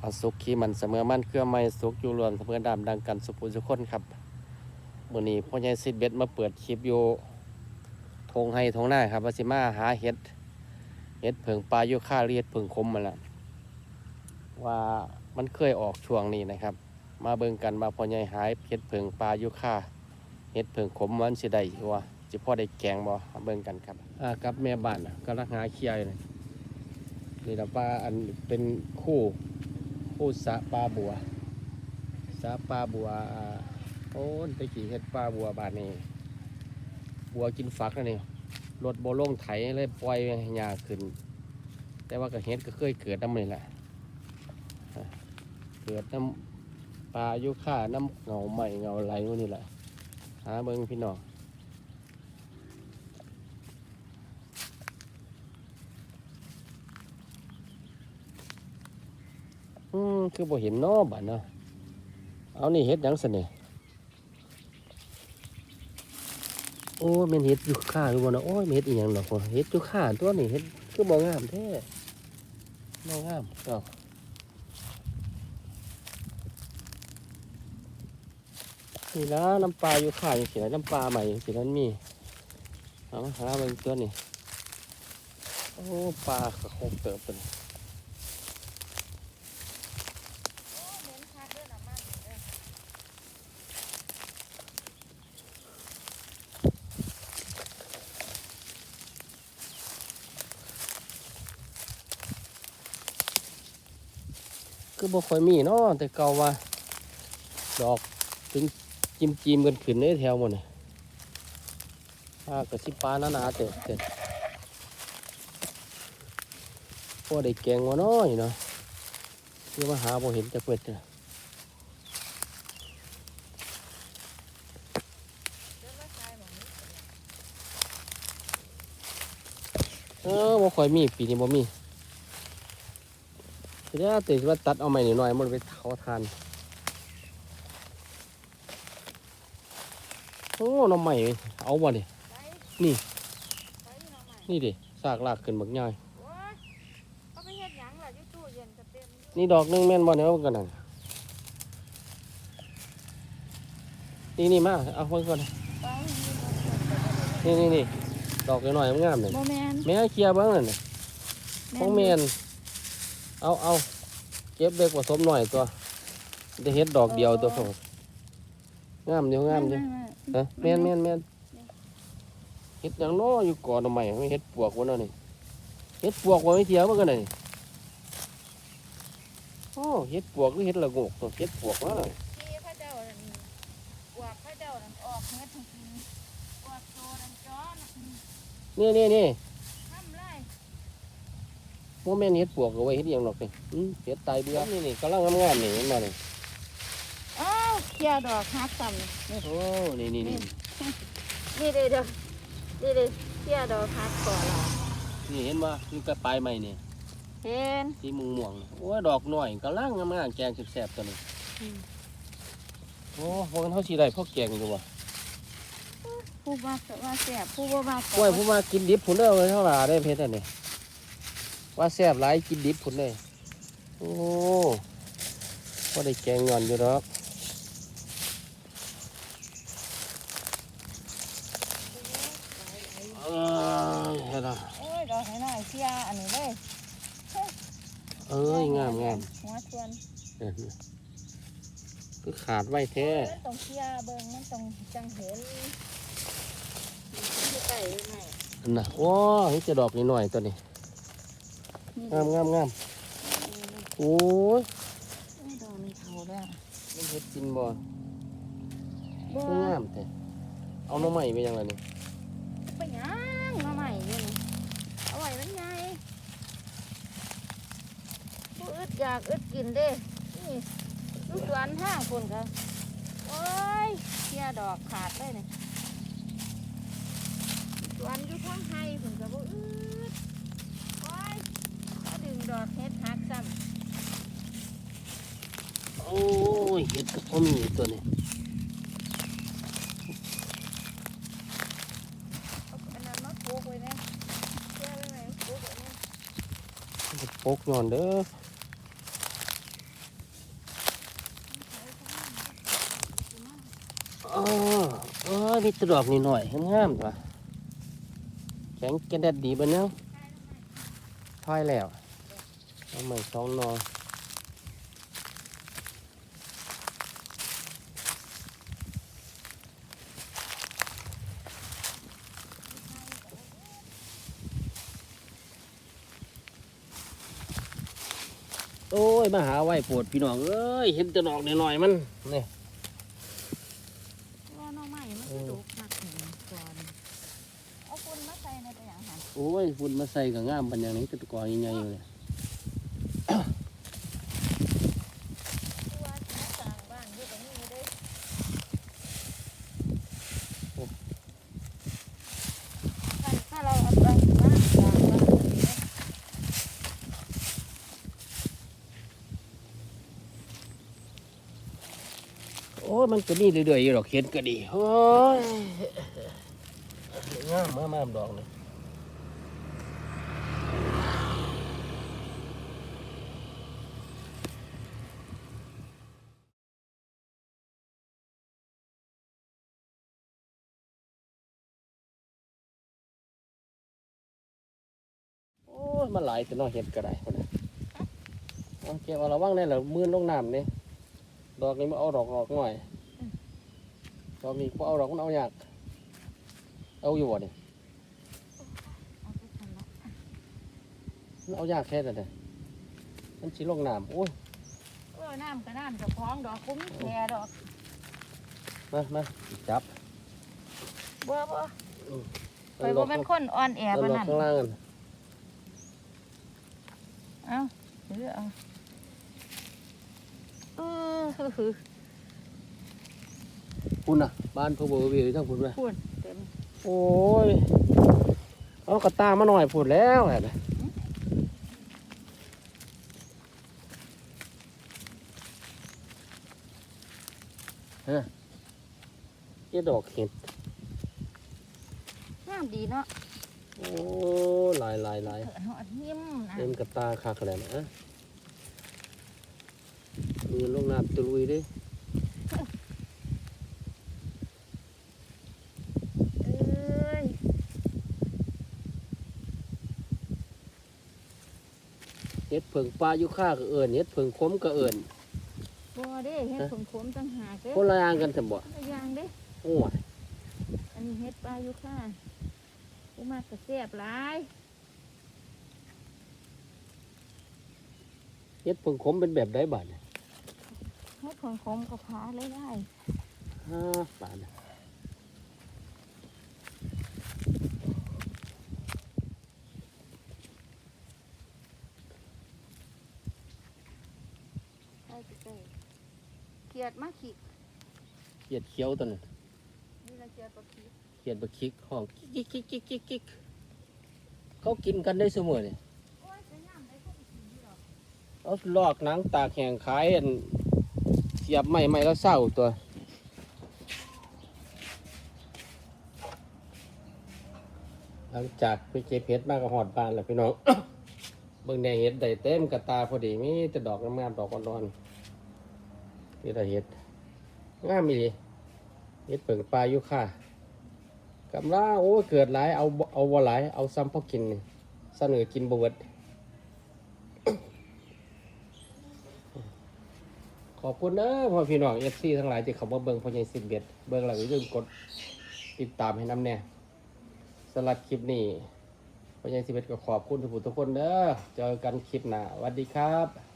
เอาสุขขี้มันเสมอมันเครือไม่สุขอยู่รวมเสมอดำดังกันสุภูสุคนครับมื้อนี้พ่อใหญ่ซิดเบ็ดมาเปิดคลิปอยู่ทงให้ทงหน้าครับว่าสิมาหาเห็ดเห็ดเผิงปลาอยู่ค่าเรียดเผิงคมมาแล้วว่ามันเคยออกช่วงนี้นะครับ มาเบิ่งกันมาพ่อใหญ่หายเห็ดเผิงปลาอยู่ค่าเห็ดเผิงขมมันสิได้อยู่ว่าสิพ่อได้แกงบ่มาเบิ่งกันครับอ่ากับแม่บ้านน่ะกำลังหาเคียอยู่เลยนี่ละปลาอันเป็นคู่ พูดสะปลาบัวสะปลาบัวโอ้ตะกี้เฮ็ดปลาบัวบานนี้บัวกินฝักแล้วนี่รถโบลงไถเลยปล่อยหญ้าขึ้น แต่ว่าก็เฮ็ดก็เคยเกิดน้ำนี่แหละเกิดน้ำปลายุค่าน้ำเงาใหม่เงาไหลวกนี่แหละหาเบิ่งพี่น้อง อืมคือบ่เห็นนาะบัดเนาะเอานี่เฮ็ดยังสนี่โอ้ยแมันเฮ็ดอยู่ข้าหรือบ่เนาะโอ้ยแมันเฮ็ดอีหยังดอกวะเฮ็ดอยู่ข้าตัวนี่เฮ็ดคือบ่งามแท้บ่งามเอ้านี่ละน้ำปลาอยู่ข้าจังซี่นะน้ำปลาใหม่จังซี่นั้นมีเอามาหาเบิ่งตัวนี่โอ้ปลากระโคกเติบเป็น คือบ่ค่อยมีเนาะแต่เก่าว่า ดอกถึงจิมจิมๆกันขึ้นในแถวหมดนี่ปลากระสิปลาหนาๆเติบเติบพอได้แกงว่าน้อยเนาะคือมาหาบ่เห็นจะเปิดเด้อเออบ่ค่อยมีปีนี้บ่มี ทีนี้ติดว่าตัดเอาใหม่หน่อยมันไปเขาทานโอ้หน้ำใหม่เอาบ่ดินี่ดิซากลากขึ้นบักย่อยนี่ดอกหนึงแม่นบ่เนี่ยเอากันนั่นนี่นี่มาเอาเพิ่งก่อนนี่นี่นี่ดอกน้อยๆงามเลยโมแมนแม่เคลียร์บ้างนั่นน่ะของแม่น เอาเอาเก็บเด็กผสมหน่อยตัวจะเฮ็ดดอกเดียวตัวเขางามเดียวงามเดียวฮะแม่นแม่นแม่นเฮ็ดหยังน้ออยู่ก่อนทำไมไม่เฮ็ดปวกวะเนาะนี่เฮ็ดปวกว่าไม่เทียวมันกันนี่โอ้เฮ็ดปวกหรือเฮ็ดละโงกตัวเฮ็ดปวกวะน่ะที่พระเจ้านั่นบวกพระเจ้านั่นออกเฮ็ดทั้งทีบวกโตนั่นจ้อนั่นนี่นี่นี่ทำไร โมแม่นเฮ็ดปวกเอาไว้เฮ็ดหยังหรอกนี่อืมเฮ็ดตายเบื่อนี่นี่กำลังงามๆนี่เห็นบ่นี่อ้าวเขียดอกฮักซ้ำนี่โอ้นี่นี่นี่นี่เด้อเด้อนี่เด้อเขียดอกฮักก่อนเรานี่เห็นบ่นี่ก็ปลายใหม่นี่เห็นสีม่วงม่วงๆนี่โอ้ยดอกน้อยกำลังงามๆแกงแซ่บๆตัวนี้อืมโอ้พวกนั้นเฮาสิได้พวกแกงอยู่บ่ผู้ว่าว่าแสบผู้ว่าว่าโอ้ยผมมากินดิบผุนเด้อเท่าไหร่ได้เพชรอันนี้ ว่าแซ่บหลายกินดิบผุนเลย โอ้ก็ได้แกงงอนอยู่ดอกเอ้ยเห็นละโอ้ยดอกน้อยๆเขียอันนี้เลยเอ้ยงามงามหัวชวนเออคือขาดไว้แท้มันต้องเขียเบิ่งมันต้องจังเห็นอยู่ใกล้หรือไม่อันน่ะโอ้ยจะดอกนิดหน่อยๆตัวนี้นี่ งามงามงามโอ้ยดอกนี้เท่าแล้วมันเฮ็ดกินบ่บ่คืองามแท้เอาหน้ำใหม่ไปยังไงนี่ไปหยังมาใหม่อยู่นี่เอาไว้มันใหญ่ผู้อึดอยากอึดกินเด้นี่ลูกสวนห้างคนกันโอ้ยเสียดอกขาดเลยนี่ส ก็มีกตัวนี้ปกนอนเด้อเออเออมีตรอกนิดหน่อยงามๆว่ะแข็งแกนแดดดีบ้าเนาะทายแล้วเอาใหม่สองนอน โอ้ยมาหาไว้ปวดพี่น้องเอ้ยเห็นแตะดอกหน่อยๆมันนี่ว่าน้องใหม่มันเอสิอดุคักนี่ก่อนเอาคุณมาใส่ในตัวอย่างหันโอ้ยฝุ่นมาใส่กับงามปันอย่างนี้ตะกอนใหญ่ๆเลย ตัวาสิมาสร้างบ้านอยู่ตรงนี้เด้ถ้าถ้าเราเอาไปมาสร้างบ้านอยู่นี่ โอ้ ยมันก็มีเรื่อยๆอยู่ดอกเข็นก็ดีโอ้ยงามมากมากดอกเลยโอ้มันหลายแต่นอเห็ดก็ได้คนนะเอเก็บเอาระวังได้เหรอมือลงน้ำนี่ ดอกนี้มาเอาดอกออกหน่อยดอกนี้พอเอาดอกมันเอายากเอาอยู่บ่เนี่ยเอาไปทำละมันเอายากแค่ไหนเนี่ยมันสิลงน้ำโอ้ยเออน้ำก็น้ำเจะคล้าของดอกคุ้มแค่ดอกมามาจับบ่บ่อืมไปบ่เป็นคนอ่อนแอเอาปานดอกนั้นข้างล่างกันเอาหรือเอาเออ คือคือพุ่นน่ะ บ้านพ่อบัววีทั้งพุ่นไหมพูนเต็มโอ้ยเอากระตามาหน่อยพุ่นแล้วแหละฮะเจ๊ดอกเห็ดงามดีเนาะโอ้หลายหลายหลายเถิดหอดหิมนะเต็มกระตาคักเลยนะ มือลงน้ำตะลุยเดิเอ้ยเฮ็ดเผิงปลาอยู่ข้าก็เอิญเฮ็ดเผิงคมก็เอิญบ่เด้เฮ็ดผงขมต่างหากเด้คนละอย่างกันแต่บ่ตัวอย่างเด้โอ้ยอันนี้เฮ็ดปลาอยู่ค่ะกูมากกระแซ่บหลายเฮ็ดเผิงคมเป็นแบบไดบาดเนี่ย เฮ็ดผงขมกับผาเลยได้ฮ่าบาดเนี่ยได้สิเต้เขียดมาขีดเขียดเขียวตัวนั้นนี่ละเขียดบ่ขีดเขียดบักคิกห้องกิ๊กกิ๊กกิ๊กกิ๊กกิ๊กเขากินกันได้เสมอเนี่ยโอ้ยจะย่ำได้ก็กินอยู่ดอกเอาลอกหนังตากแห้งขายอันเสียบไม้ไม้แล้วเศร้าตัว หลังจากไปเก็บเห็ดมากกับหอดบานแล้วพี่น้อง เบิ่งแนวเห็ดได้เต็มกระตาพอดีมีแต่ดอกงามๆดอกอ่อนๆนี่แต่เห็ดงามมีดีเห็ดเปิงปลาอยู่ค่ะกำลาโอ้เกิดหลายเอาเอาบ่หลายเอาซ้ำพอกินนี่เสนอกินบวิด ขอบคุณนะพ่อพี่น้องเอฟซีทั้งหลายที่เขามาเบิ่งพ่อใหญ่สิบเบ็ดเบิ่งแล้วอย่าลืมกดติดตามให้น้ำแน่สำหรับคลิปนี้พ่อใหญ่สิบเบ็ดก็ขอบคุณทุกผู้ทุกคนเด้อเจอกันคลิปหน้าสวัสดีครับ